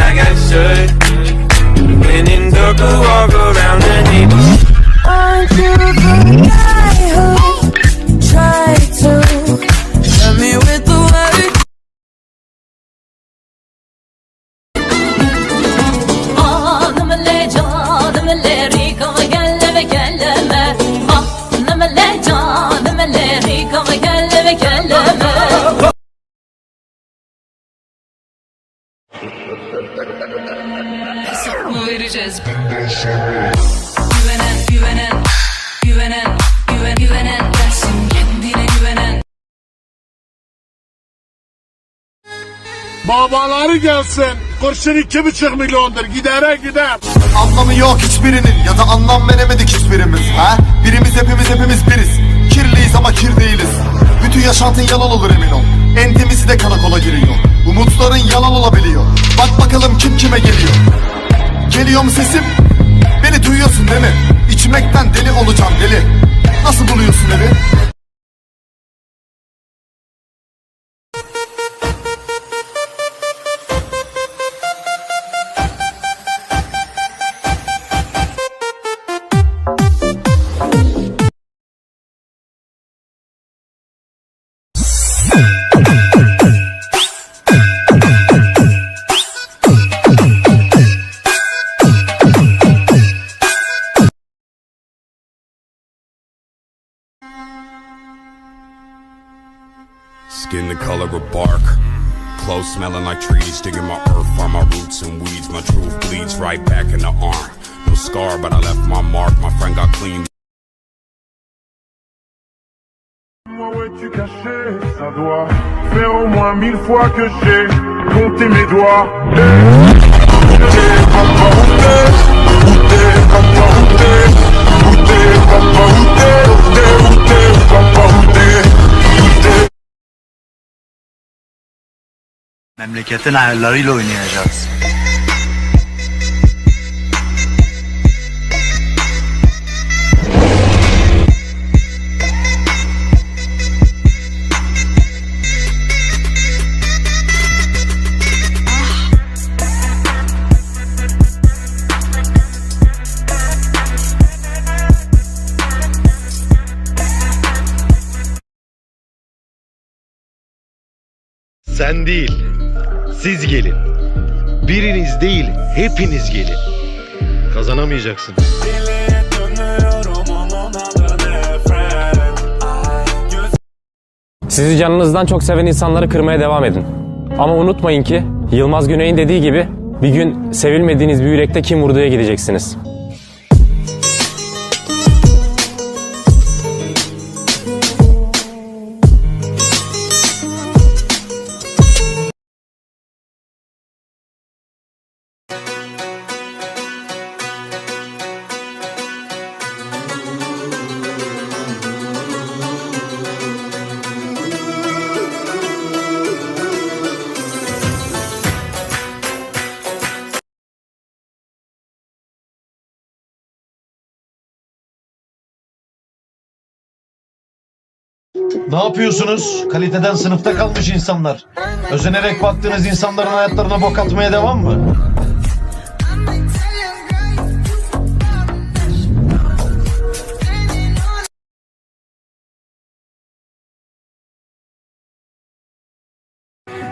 like I should. When in circle, walk around the neighborhood. Aren't you the Vereceğiz Güvenen güvenen Güvenen güven güvenen Gelsin kendine güvenen Babaları gelsin. Kurşun iki buçuk milyondur. Gidere gider. Anlamı yok hiçbirinin ya da anlam veremedik hiçbirimiz ha? Birimiz hepimiz hepimiz biriz Kirliyiz ama kir değiliz Bütün yaşantın yalan olur emin ol En temizi de karakola giriyor Umutların yalan olabiliyor Bak bakalım kim kime geliyor Geliyor mu sesim? Beni duyuyorsun değil mi? İçmekten deli olacağım deli Nasıl buluyorsun evi? The color of bark. Clothes smelling like trees, digging my earth, find my roots and weeds. My truth bleeds right back in the arm. No scar, but I left my mark. My friend got clean. Es-tu caché Ça doit faire au moins mille fois que j'ai compté mes doigts. Eh. Où t'es, Memleketin ayarlarıyla oynayacağız. Sen değil, siz gelin. Biriniz değil, hepiniz gelin. Kazanamayacaksın. Deliye dönüyorum onun adı nefret. Ay, göz Sizi canınızdan çok seven insanları kırmaya devam edin. Ama unutmayın ki Yılmaz Güney'in dediği gibi bir gün sevilmediğiniz bir yürekte kim vurduya gideceksiniz. Ne yapıyorsunuz? Kaliteden sınıfta kalmış insanlar. Özenerek baktığınız insanların hayatlarına bok atmaya devam mı?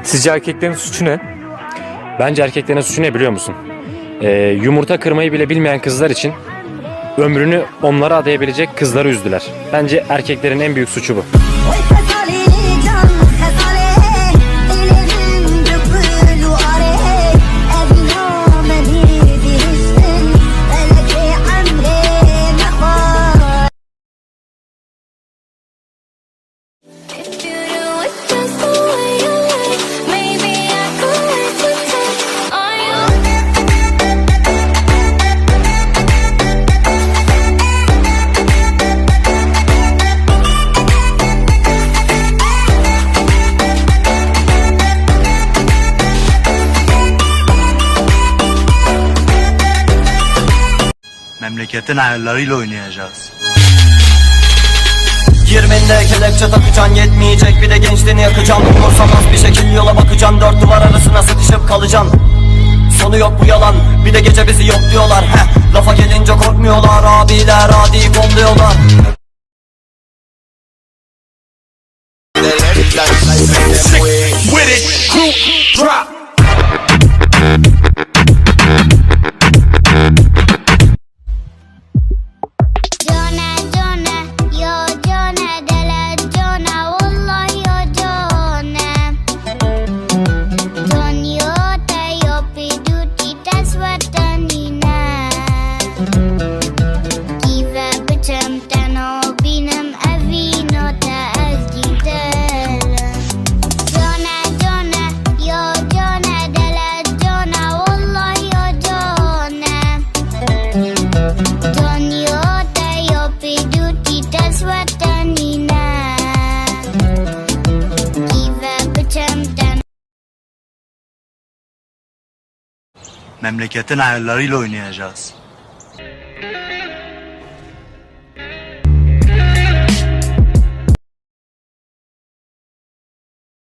Sizce erkeklerin suçu ne? Bence erkeklerin suçu ne biliyor musun? Ee, yumurta kırmayı bile bilmeyen kızlar için ömrünü onlara adayabilecek kızları üzdüler. Bence erkeklerin en büyük suçu bu. Memleketin ayarlarıyla oynayacağız. Yirminde kelepçe takacaksın yetmeyecek. Bir de gençliğini yakacaksın Umursamaz bir şekil yola bakacaksın dört duvar arasına sıkışıp kalacaksın Sonu yok bu yalan. Bir de gece bizi yok diyorlar. Heh, Lafa gelince korkmuyorlar. Abiler adi kolluyorlar. With it, group drop. Memleketin ayarlarıyla oynayacağız.